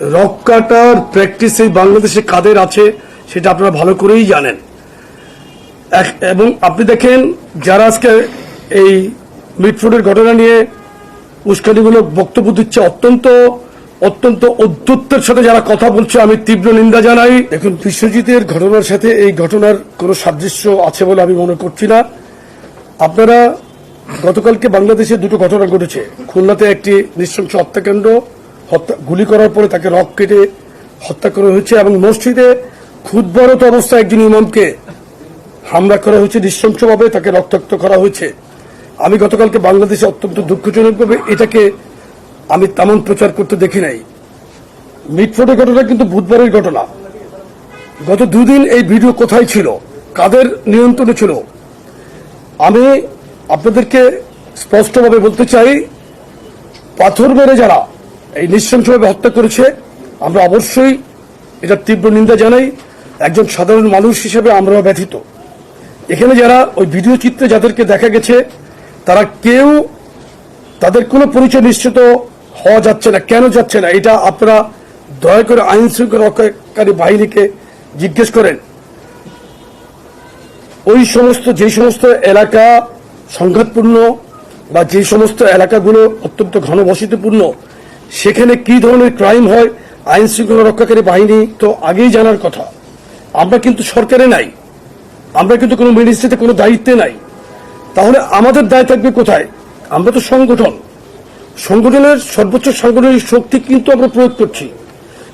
Rock কাটার practice এই বাংলাদেশে কাদের আছে, সেটা আপনারা ভালো করেই জানেন। এবং আপনি দেখেন, যারা আজকে এই মিটফুডের ঘটনা নিয়ে উস্কানিমূলক বক্তব্য দিচ্ছে, অত্যন্ত অত্যন্ত অদ্যুত্বের সাথে যারা কথা বলছে, আমি তীব্র নিন্দা জানাই। দেখুন, বিশ্বজিতের ঘটনার সাথে এই ঘটনার কোনো সাদৃশ্য আছে বলে আমি মনে করছি না। আপনারা গতকালকে বাংলাদেশে দুটো ঘটনা ঘটেছে। খুলনাতে একটি নৃশংস হত্যাকাণ্ড হত্যা, গুলি করার পরে তাকে রক কেটে হত্যা করা হয়েছে এবং মসজিদে ক্ষুদ্রত অবস্থায় একজন ইমামকে হামলা করা হয়েছে নৃশংসভাবে, তাকে রক্তাক্ত করা হয়েছে। আমি গতকালকে বাংলাদেশে অত্যন্ত দুঃখজনকভাবে এটাকে আমি তেমন প্রচার করতে দেখি নাই। মিটফোর্ডের ঘটনা কিন্তু বুধবারের ঘটনা। গত দুদিন এই ভিডিও কোথায় ছিল? কাদের নিয়ন্ত্রণে ছিল? আমি আপনাদেরকে স্পষ্টভাবে বলতে চাই, পাথর মেরে যারা এই নৃশংসভাবে হত্যা করেছে। আমরা অবশ্যই এটা তীব্র নিন্দা জানাই। একজন সাধারণ মানুষ হিসেবে আমরা ব্যথিত। এখানে যারা ওই ভিডিও চিত্রে যাদেরকে দেখা গেছে, তারা কেউ তাদের কোনো পরিচয় নিশ্চিত হওয়া যাচ্ছে না। কেন যাচ্ছে না? এটা আপনারা দয়া করে আইন শৃঙ্খলা রক্ষাকারী বাহিনীকে জিজ্ঞেস করেন। ওই সমস্ত, যে সমস্ত এলাকা সংঘাতপূর্ণ বা যে সমস্ত এলাকাগুলো অত্যন্ত ঘনবসতিপূর্ণ সেখানে কি ধরনের ক্রাইম হয়, আইন শৃঙ্খলা রক্ষাকারী বাহিনী তো আগেই জানার কথা। আমরা কিন্তু সরকারে নাই। আমরা কিন্তু কোনো মিনিস্ট্রিতে কোনো দায়িত্বে নাই। তাহলে আমাদের দায় থাকবে কোথায়? আমরা তো সংগঠন। সংগঠনের সর্বোচ্চ সাংগঠনিক শক্তি কিন্তু আমরা প্রয়োগ করছি।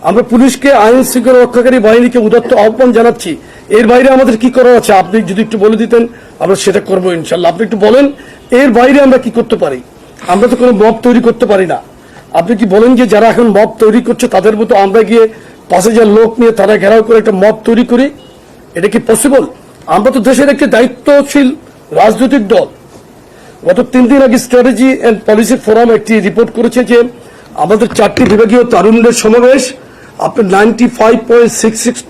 আমরা পুলিশকে, আইন শৃঙ্খলা রক্ষাকারী বাহিনীকে উদাত্ত আহ্বান জানাচ্ছি। এর বাইরে আমাদের কি করা আছে? আপনি যদি একটু বলে দিতেন, আমরা সেটা করব ইনশাল্লাহ। আপনি একটু বলেন, এর বাইরে আমরা কি করতে পারি? আমরা তো কোনো মব তৈরি করতে পারি না। আপনি কি বলেন যে যারা এখন মব তৈরি করছে, তাদের মতো আমরা গিয়ে পাঁচ হাজার লোক নিয়ে তারা ঘেরাও করে একটা মব তৈরি করি? এটা কি পসিবল আমরা তো দেশের একটি দায়িত্বশীল রাজনৈতিক দল। গত তিন দিন আগে স্ট্র্যাটেজি অ্যান্ড পলিসি ফোরাম একটি রিপোর্ট করেছে যে আমাদের চারটি বিভাগীয় তারুণ্যের সমাবেশ আপনার ninety five point six six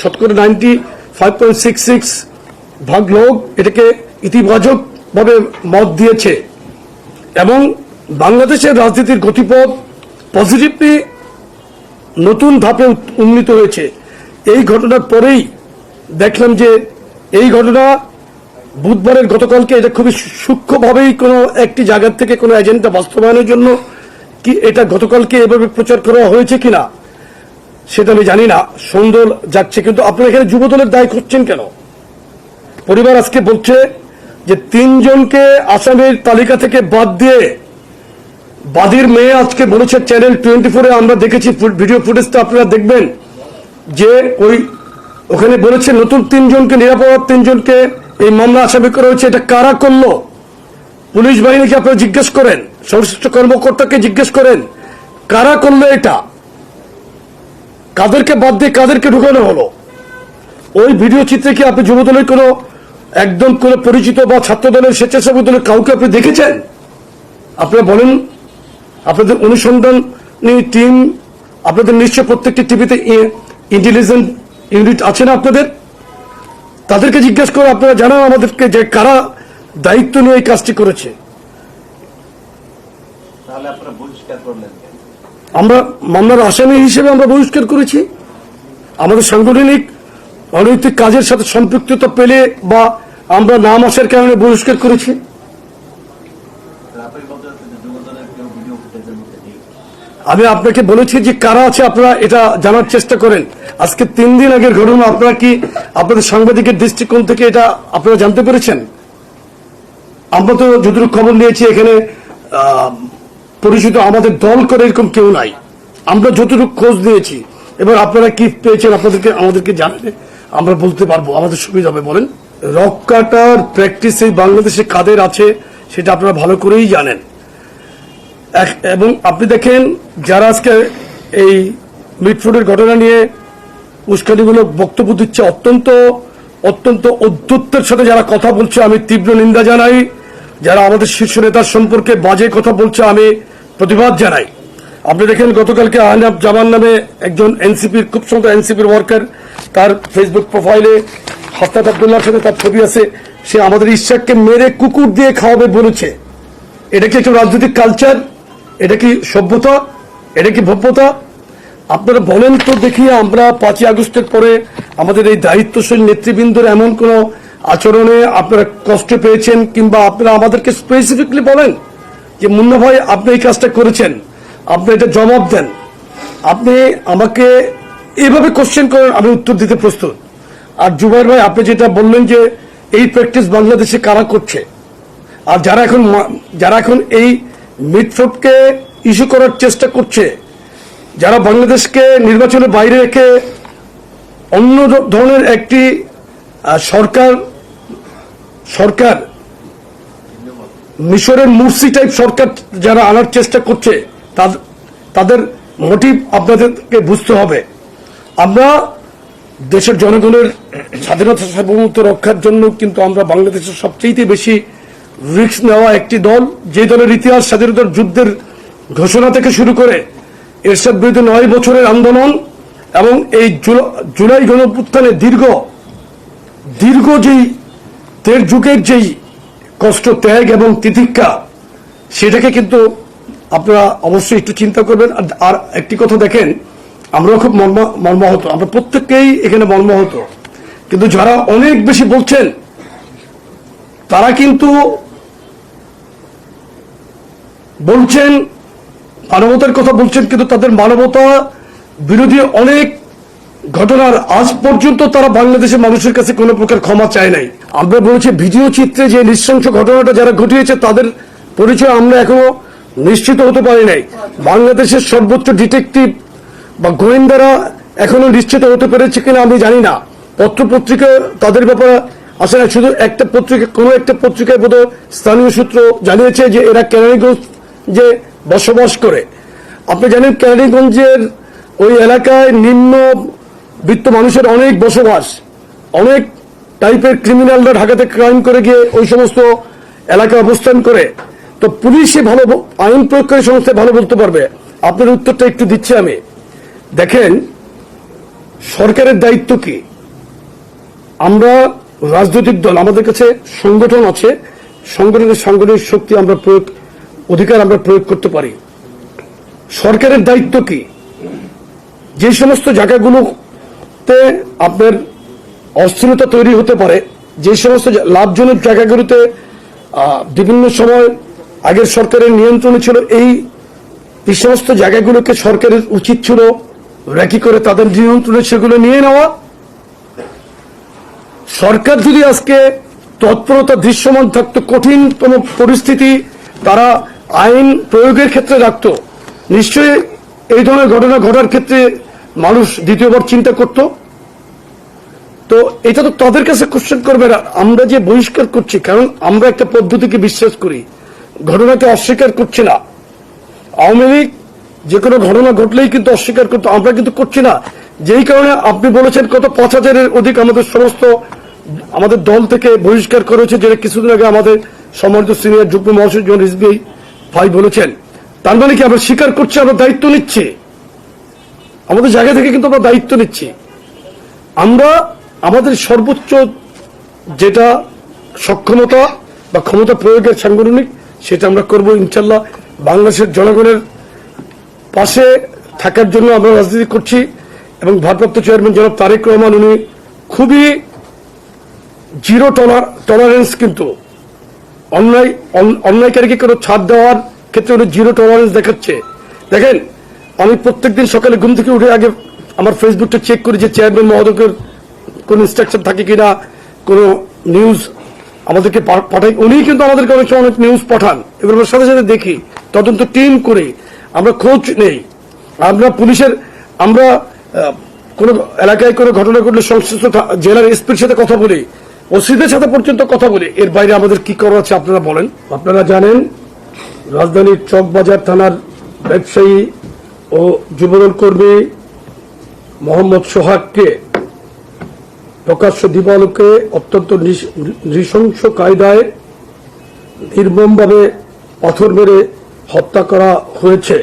শতকরা ninety five point six six ভাগ লোক এটাকে ইতিবাচকভাবে মত দিয়েছে। এবং বাংলাদেশের রাজনীতির গতিপথ পজিটিভলি নতুন ধাপে উন্নীত হয়েছে। এই ঘটনার পরেই দেখলাম যে এই ঘটনা বুধবারের গতকালকে এটা খুবই সূক্ষ্মভাবেই কোনো একটি জায়গার থেকে কোনো এজেন্ডা বাস্তবায়নের জন্য কি এটা গতকালকে এভাবে প্রচার করা হয়েছে কিনা, সেটা আমি জানি না। সুন্দর যাচ্ছে, কিন্তু আপনারা এখানে যুবদলের দায় করছেন কেন? পরিবার আজকে বলছে যে তিনজনকে আসামের তালিকা থেকে বাদ দিয়ে বাদীর মেয়ে আজকে বলেছে চ্যানেল টোয়েন্টি ফোরে আমরা দেখেছি ভিডিও ফুটেজটা আপনারা দেখবেন, যে ওই ওখানে বলেছে নতুন তিনজনকে নিরাপদ তিনজনকে এই মামলা আসামি করা হয়েছে। এটা কারা করল? পুলিশ বাহিনীকে আপনারা জিজ্ঞেস করেন? সংশ্লিষ্ট কর্মকর্তাকে জিজ্ঞেস করেন? কারা করল এটা? কাদেরকে বাদ দিয়ে কাদেরকে ঢুকানো হলো? ওই ভিডিও চিত্রে কি আপনি যুবদলের কোনো একদম কোনো পরিচিত বা ছাত্র দলের স্বেচ্ছাসেবক দলের কাউকে আপনি দেখেছেন? আপনারা বলেন আপনাদের অনুসন্ধানী টিম আপনাদের নিশ্চয় প্রত্যেকটি টিভিতে ইন্টেলিজেন্ট ইউনিট আছে না আপনাদের? তাদেরকে জিজ্ঞেস করে আপনারা জানান আমাদেরকে যে কারা দায়িত্ব নিয়ে এই কাজটি করেছে? আমরা মামলার আসামি হিসেবে আমরা বহিষ্কার করেছি। আমাদের সাংগঠনিক অনৈতিক কাজের সাথে সম্পৃক্ততা পেলে বা আমরা নাম আসার কারণে বহিষ্কার করেছি আপনি বলতে চাচ্ছেন যে যুবদলের কেউ ভিডিও ফুটেজের মধ্যে নেই আমি আপনাকে বলেছি যে কারা আছে, আপনারা এটা জানার চেষ্টা করেন। আজকে তিন দিন আগের ঘটনা, আপনারা কি আপনাদের সাংবাদিকের দৃষ্টিকোণ থেকে এটা আপনারা জানতে পেরেছেন? আমরা তো যতটুকু খবর নিয়েছি, এখানে পরিচিত আমাদের দল করে এরকম কেউ নাই। আমরা যতটুকু খোঁজ নিয়েছি, এবার আপনারা কি পেয়েছেন আপনাদেরকে, আমাদেরকে জানালে আমরা বলতে পারব, আমাদের সুবিধা হবে, বলেন। রক কাটার প্র্যাকটিস এই বাংলাদেশে কাদের আছে, সেটা আপনারা ভালো করেই জানেন। এবং আপনি দেখেন যারা আজকে এই মিটফুডের ঘটনা নিয়ে উস্কানিমূলক বক্তব্য দিচ্ছে, অত্যন্ত অত্যন্ত অদ্যুত্বের সাথে যারা কথা বলছে, আমি তীব্র নিন্দা জানাই। যারা আমাদের শীর্ষ নেতার সম্পর্কে বাজে কথা বলছে, আমি প্রতিবাদ জানাই। আপনি দেখেন, গতকালকে আহনাব জামান নামে একজন এনসিপির খুব সুন্দর এনসিপির ওয়ার্কার, তার ফেসবুক প্রোফাইলে হাসনাত আবদুল্লাহর সাথে তার ছবি আছে। সে আমাদের ঈশ্বরকে মেরে কুকুর দিয়ে খাওয়াবে বলেছে। এটা কি একটা রাজনৈতিক কালচার এটা কি সভ্যতা? এটা কি ভব্যতা? আপনারা বলেন তো দেখি, আমরা পাঁচই আগস্টের পরে আমাদের এই দায়িত্বশীল নেতৃবৃন্দের এমন কোন আচরণে আপনারা কষ্ট পেয়েছেন কিংবা আপনারা আমাদেরকে স্পেসিফিকলি বলেন যে, মুন্না ভাই, আপনি এই কাজটা করেছেন। আপনি এটা জবাব দেন। আপনি আমাকে এভাবে কোশ্চেন করেন আমি উত্তর দিতে প্রস্তুত। আর জুবাইর ভাই, আপনি যেটা বললেন যে, এই প্র্যাকটিস বাংলাদেশে কারা করছে? আর যারা এখন যারা এখন এই মিটফোর্ডকে ইস্যু করার চেষ্টা করছে, যারা বাংলাদেশকে নির্বাচনের বাইরে রেখে অন্য ধরনের একটি সরকার সরকার, মিশরের মুরসি টাইপ সরকার যারা আনার চেষ্টা করছে, তাদ- তাদের মোটিভ আপনাদেরকে বুঝতে হবে। আমরা দেশের জনগণের স্বাধীনতা সার্বভৌমত্ব রক্ষার জন্য কিন্তু আমরা বাংলাদেশের সবচেয়ে বেশি রিস্ক নেওয়া একটি দল, যে দলের ইতিহাস স্বাধীনতার যুদ্ধের ঘোষণা থেকে শুরু করে এরশাদ বিরুদ্ধে নয় বছরের আন্দোলন এবং এই জুলা- জুলাই গণপুত্থানে দীর্ঘ দীর্ঘ যেই তের যুগের যেই কষ্ট, ত্যাগ এবং তিতিক্ষা, সেটাকে কিন্তু আপনারা অবশ্যই একটু চিন্তা করবেন। আর- একটি কথা দেখেন, আমরাও খুব মর্মা- মর্মাহত, আমরা প্রত্যেককেই এখানে মর্মাহত। কিন্তু যারা অনেক বেশি বলছেন, তারা কিন্তু বলছেন, মানবতার কথা বলছেন, কিন্তু তাদের মানবতা বিরোধী অনেক ঘটনার আজ পর্যন্ত তারা বাংলাদেশের মানুষের কাছে কোনো প্রকার ক্ষমা চায় নাই। আমরা বলেছি, ভিডিও চিত্রে যে নৃশংস ঘটনাটা যারা ঘটিয়েছে, তাদের পরিচয় আমরা এখনও নিশ্চিত হতে পারি নাই। বাংলাদেশের সর্বোচ্চ ডিটেকটিভ বা গোয়েন্দারা এখনও নিশ্চিত হতে পেরেছে কিনা আমি জানি না। পত্র পত্রিকা তাদের ব্যাপারে আসে না, শুধু একটা পত্রিকা, কোনো একটা পত্রিকায় বোধ স্থানীয় সূত্র জানিয়েছে যে এরা কেরানীগঞ্জ যে বসবাস করে। আপনি জানেন কেরানীগঞ্জের ওই এলাকায় নিম্ন বৃত্ত মানুষের অনেক বসবাস, অনেক টাইপের ক্রিমিনালরা ঢাকাতে ক্রাইম করে গিয়ে ওই সমস্ত এলাকায় অবস্থান করে। তো পুলিশে ভালো আইন প্রয়োগকারী সংস্থায় ভালো বলতে পারবে। আপনার উত্তরটা একটু দিচ্ছি আমি। দেখেন, সরকারের দায়িত্ব কি? আমরা রাজনৈতিক দল, আমাদের কাছে সংগঠন আছে। সংগঠনের সাংগঠনিক শক্তি আমরা প্রয়োগ অধিকার আমরা প্রয়োগ করতে পারি। সরকারের দায়িত্ব কি? যে সমস্ত জায়গাগুলোতে আপনার অস্থিরতা তৈরি হতে পারে, যে সমস্ত লাভজনক জায়গাগুলোতে বিভিন্ন সময় আগের সরকারের নিয়ন্ত্রণে ছিল, এই এই সমস্ত জায়গাগুলোকে সরকারের উচিত ছিল র্যাকি করে তাদের নিয়ন্ত্রণে সেগুলো নিয়ে নেওয়া। সরকার যদি আজকে তৎপরতা দৃশ্যমান থাকতো, কঠিনতম পরিস্থিতি, তারা আইন প্রয়োগের ক্ষেত্রে রাখতো। নিশ্চয়ই এই ধরনের ঘটনা ঘটার ক্ষেত্রে মানুষ দ্বিতীয়বার চিন্তা করত। তো এটা তো তাদের কাছে কোশ্চেন করবে না। আমরা যে বহিষ্কার করছি, কারণ আমরা একটা পদ্ধতিকে বিশ্বাস করি। ঘটনাকে অস্বীকার করছি না। আওয়ামী লীগ যে কোনো ঘটনা ঘটলেই কিন্তু অস্বীকার করতো, আমরা কিন্তু করছি না। যেই কারণে আপনি বলেছেন কত পাঁচ হাজারের অধিক আমাদের সমস্ত, আমাদের দল থেকে বহিষ্কার করেছে, যেটা কিছুদিন আগে আমাদের সম্মানিত সিনিয়র যুগ্ম মহাসচিব রিজবি ভাই বলেছেন, তার মানে কি আমরা স্বীকার করছি, আমরা দায়িত্ব নিচ্ছি? আমাদের জায়গা থেকে কিন্তু আমরা দায়িত্ব নিচ্ছি। আমরা আমাদের সর্বোচ্চ যেটা সক্ষমতা বা ক্ষমতা প্রয়োগের সাংগঠনিক, সেটা আমরা করব ইনশাল্লাহ। বাংলাদেশের জনগণের পাশে থাকার জন্য আমরা রাজনীতি করছি এবং ভারপ্রাপ্ত চেয়ারম্যান জনাব তারেক রহমান, উনি খুবই জিরো টলারেন্স কিন্তু অন্যায় অন্যায়কারীকে কোনো ছাড় দেওয়ার ক্ষেত্রে উনি জিরো টলারেন্স দেখাচ্ছে। দেখেন, আমি প্রত্যেকদিন সকালে ঘুম থেকে উঠে আগে আমার ফেসবুকটা চেক করি যে চেয়ারম্যান মহোদয়ের কোন ইনস্ট্রাকশন থাকে কিনা, কোন নিউজ আমাদেরকে পাঠাই। উনি কিন্তু আমাদেরকে অনেক সময় অনেক নিউজ পাঠান। এগুলো সাথে সাথে দেখি, তদন্ত টিম করে আমরা খোঁজ নেই। আমরা পুলিশের, আমরা কোন এলাকায় কোনো ঘটনা ঘটলে সংশ্লিষ্ট জেলার এসপির সাথে কথা বলি ওসিদের সাথে পর্যন্ত কথা বলি। এর বাইরে আমাদের কি করা আছে আপনারা বলেন। আপনারা জানেন রাজধানীর চকবাজার থানার ব্যবসায়ী ও যুবদল কর্মী মোহাম্মদ সোহাগকে প্রকাশ্য দিবালোকে অত্যন্ত নৃশংস কায়দায় নির্মমভাবে পাথর মেরে হত্যা করা হয়েছে।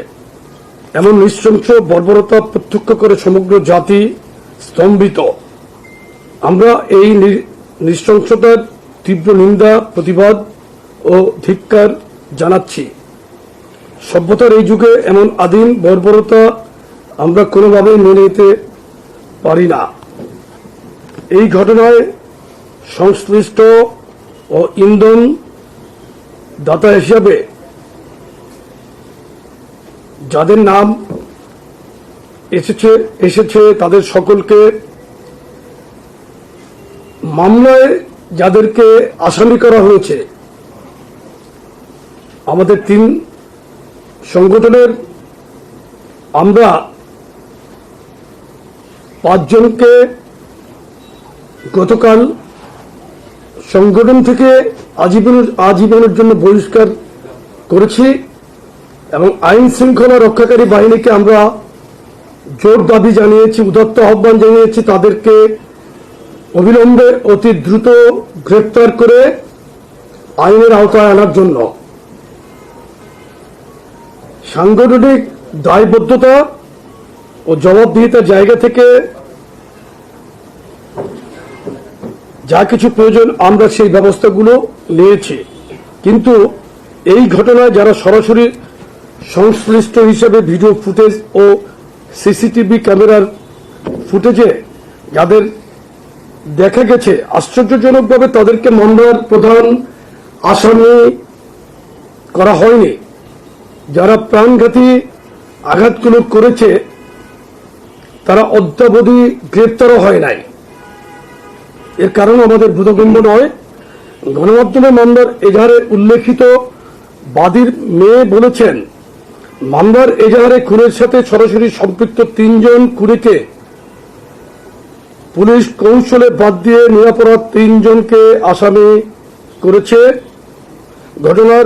এমন নৃশংস বর্বরতা প্রত্যক্ষ করে সমগ্র জাতি স্তম্ভিত। আমরা এই নৃশংসতার তীব্র নিন্দা, প্রতিবাদ ও ধিক্কার জানাচ্ছি। সভ্যতার এই যুগে এমন আদিম বর্বরতা আমরা কোনোভাবেই মেনে নিতে পারি না। এই ঘটনায় সংশ্লিষ্ট ও ইন্ধন দাতা হিসাবে যাদের নাম এসেছে এসেছে তাদের সকলকে মামলায় যাদেরকে আসামি করা হয়েছে আমাদের তিন সংগঠনের আমরা পাঁচজনকে গতকাল সংগঠন থেকে আজীবনের আজীবনের জন্য বহিষ্কার করেছি এবং আইন শৃঙ্খলা রক্ষাকারী বাহিনীকে আমরা জোর দাবি জানিয়েছি, উদাত্ত আহ্বান জানিয়েছি তাদেরকে অবিলম্বে অতি দ্রুত গ্রেপ্তার করে আইনের আওতায় আনার জন্য। সাংগঠনিক দায়বদ্ধতা ও জবাবদিহিতার জায়গা থেকে যা কিছু প্রয়োজন আমরা সেই ব্যবস্থাগুলো নিয়েছি। কিন্তু এই ঘটনায় যারা সরাসরি সংশ্লিষ্ট হিসেবে ভিডিও ফুটেজ ও সিসিটিভি ক্যামেরার ফুটেজে যাদের দেখা গেছে, আশ্চর্যজনকভাবে তাদেরকে মামলার প্রধান আসামি করা হয়নি। যারা প্রাণঘাতী আঘাতগুলো করেছে, তারা অদ্যাবধি গ্রেপ্তারও হয় নাই। এর কারণ আমাদের বোধগম্য নয়। গণমাধ্যমে মামলার এজাহারে উল্লেখিত বাদীর মেয়ে বলেছেন, মামলার এজাহারে খুনের সাথে সরাসরি সম্পৃক্ত তিনজন খুনিকে পুলিশ কৌশলে বাদ দিয়ে নিরাপরাধ তিনজনকে আসামি করেছে। ঘটনার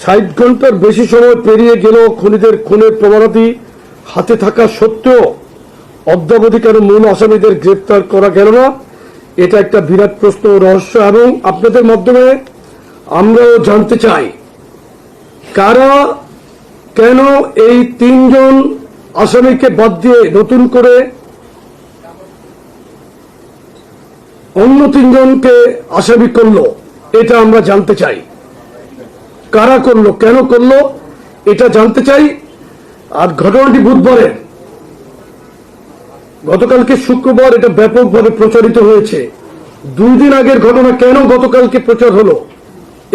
ষাট ঘণ্টার বেশি সময় পেরিয়ে গেলেও খুনিদের খুনের প্রমাণাদি হাতে থাকা সত্ত্বেও অদ্যাবধি কেন মূল আসামিদের গ্রেপ্তার করা গেল না। এটা একটা বিরাট প্রশ্ন রহস্য এবং আপনাদের মাধ্যমে আমরাও জানতে চাই, কারা, কেন এই তিনজন আসামিকে বাদ দিয়ে নতুন করে অন্য তিনজনকে আসামি করল, এটা আমরা জানতে চাই। কারা করল, কেন করল, এটা জানতে চাই। আর ঘটনাটি বুধবারের গতকালকে শুক্রবার এটা ব্যাপকভাবে প্রচারিত হয়েছে। দুই দিন আগের ঘটনা কেন গতকালকে প্রচার হলো,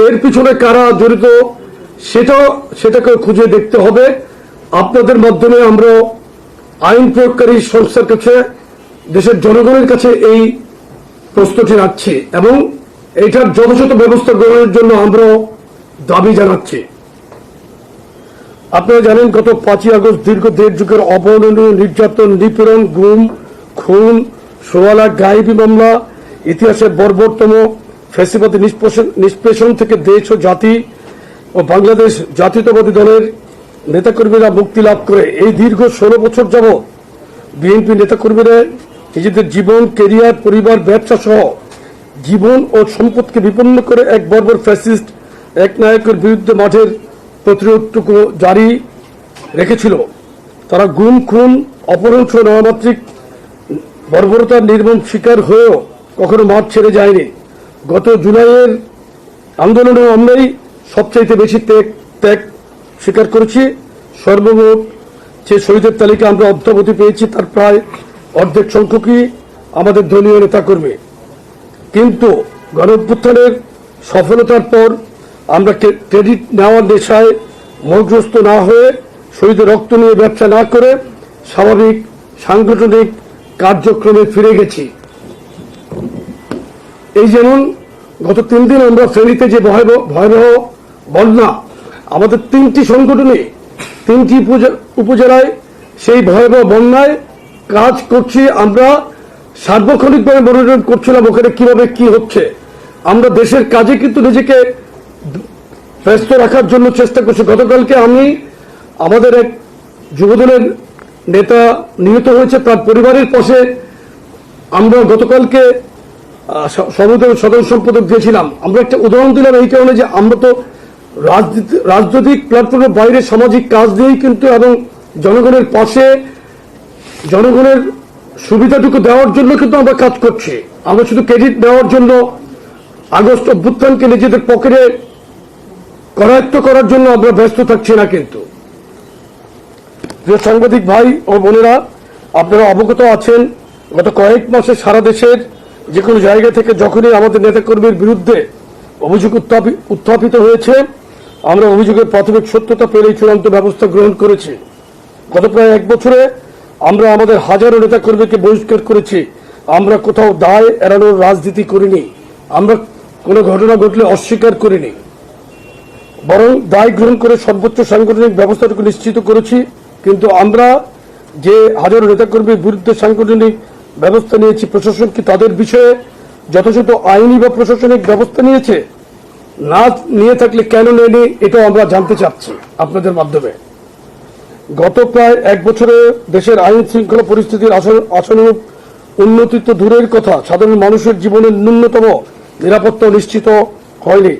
এর পিছনে কারা জড়িত, সেটা সেটাকে খুঁজে দেখতে হবে। আপনাদের মাধ্যমে আমরা আইন প্রয়োগকারী সংস্থার কাছে, দেশের জনগণের কাছে এই প্রশ্নটি রাখছি এবং এটার যথাযথ ব্যবস্থা গ্রহণের জন্য আমরা দাবি জানাচ্ছে। আপনারা জানেন, গত পাঁচই আগস্ট দীর্ঘ দেড় যুগের অবর্ণনীয় নির্যাতন, নিপীড়ন, গুম, খুন, সোয়ালা, গায়েবী মামলা, ইতিহাসের বর্বরতম ফেসিবাদী নিষ্পেষণ থেকে দেশ ও জাতি ও বাংলাদেশ জাতীয়তাবাদী দলের নেতাকর্মীরা মুক্তি লাভ করে। এই দীর্ঘ ষোলো বছর যাবৎ বিএনপি নেতাকর্মীরা নিজেদের জীবন কেরিয়ার পরিবার, ব্যবসা সহ জীবন ও সম্পদকে বিপন্ন করে এক বর্বর ফ্যাসিস্ট এক নায়কের বিরুদ্ধে মাঠের প্রতিরোধটুকু জারি রেখেছিল। তারা গুম, খুন, অপহরণ সহ নয়মাত্রিক বর্বরতার নির্মম শিকার হয়েও কখনো মাঠ ছেড়ে যায়নি। গত জুলাইয়ের আন্দোলনে আমরাই সবচাইতে বেশি ত্যাগ ত্যাগ স্বীকার করেছি। সর্বমোট যে শহীদের তালিকা আমরা অদ্যাবধি পেয়েছি, তার প্রায় অর্ধেক সংখ্যকই আমাদের দলীয় নেতাকর্মী। কিন্তু গণ সফলতার পর আমরা ক্রেডিট নেওয়ার নেশায় মোহগ্রস্ত না হয়ে শহীদের রক্ত নিয়ে ব্যবসা না করে স্বাভাবিক, সাংগঠনিক কার্যক্রমে ফিরে গেছি। এই যেমন গত তিন দিন আমরা ফেনীতে যে ভয়াবহ ভয়াবহ বন্যা, আমাদের তিনটি সংগঠনে, তিনটি উপজে- উপজেলায় সেই ভয়াবহ বন্যায় কাজ করছি আমরা। সার্বক্ষণিকভাবে মনোনয়ন করছিলাম ওখানে কীভাবে কি হচ্ছে। আমরা দেশের কাজে কিন্তু নিজেকে ব্যস্ত রাখার জন্য চেষ্টা করছি। গতকালকে আমি আমাদের এক যুবদলের নেতা নিহত হয়েছে তার পরিবারের পাশে আমরা গতকালকে আহ, স- সমুদ্রের সম্পাদক দিয়েছিলাম আমরা একটা উদাহরণ দিলাম এই কারণে যে আমরা তো রাজনীতি রাজনৈতিক প্ল্যাটফর্মের বাইরে সামাজিক কাজ দিয়েই কিন্তু এবং জনগণের পাশে জনগণের সুবিধাটুকু দেওয়ার জন্য কিন্তু আমরা কাজ করছি। আমরা শুধু ক্রেডিট দেওয়ার জন্য আগস্ট অভ্যুত্থানকে নিজেদের পকেটে করায়ত্ত করার জন্য আমরা ব্যস্ত থাকছি না কিন্তু। সাংবাদিক ভাই ও বোনেরা, আপনারা অবগত আছেন, গত কয়েক মাসে সারা দেশের যে কোনো জায়গা থেকে যখনই আমাদের নেতাকর্মীর বিরুদ্ধে অভিযোগ উত্থাপি- উত্থাপিত হয়েছে, আমরা অভিযোগের প্রাথমিক সত্যতা পেলেই চূড়ান্ত ব্যবস্থা গ্রহণ করেছি। গত প্রায় এক বছরে আমরা আমাদের হাজারো নেতাকর্মীকে বহিষ্কার করেছি। আমরা কোথাও দায় এড়ানোর রাজনীতি করিনি। আমরা কোনো ঘটনা ঘটলে অস্বীকার করিনি। বরং দায় গ্রহণ করে সর্বোচ্চ সাংগঠনিক ব্যবস্থাটুকু নিশ্চিত করেছি। কিন্তু আমরা যে হাজারো নেতাকর্মীর বিরুদ্ধে সাংগঠনিক ব্যবস্থা নিয়েছি, প্রশাসন কি তাদের বিষয়ে যথাযথ আইনি বা প্রশাসনিক ব্যবস্থা নিয়েছে? না নিয়ে থাকলে কেন নেয়নি, এটাও আমরা জানতে চাচ্ছি আপনাদের মাধ্যমে। গত প্রায় এক বছরে দেশের আইন শৃঙ্খলা পরিস্থিতির আশানুরূপ উন্নতি তো দূরের কথা, সাধারণ মানুষের জীবনের ন্যূনতম নিরাপত্তা নিশ্চিত হয়নি।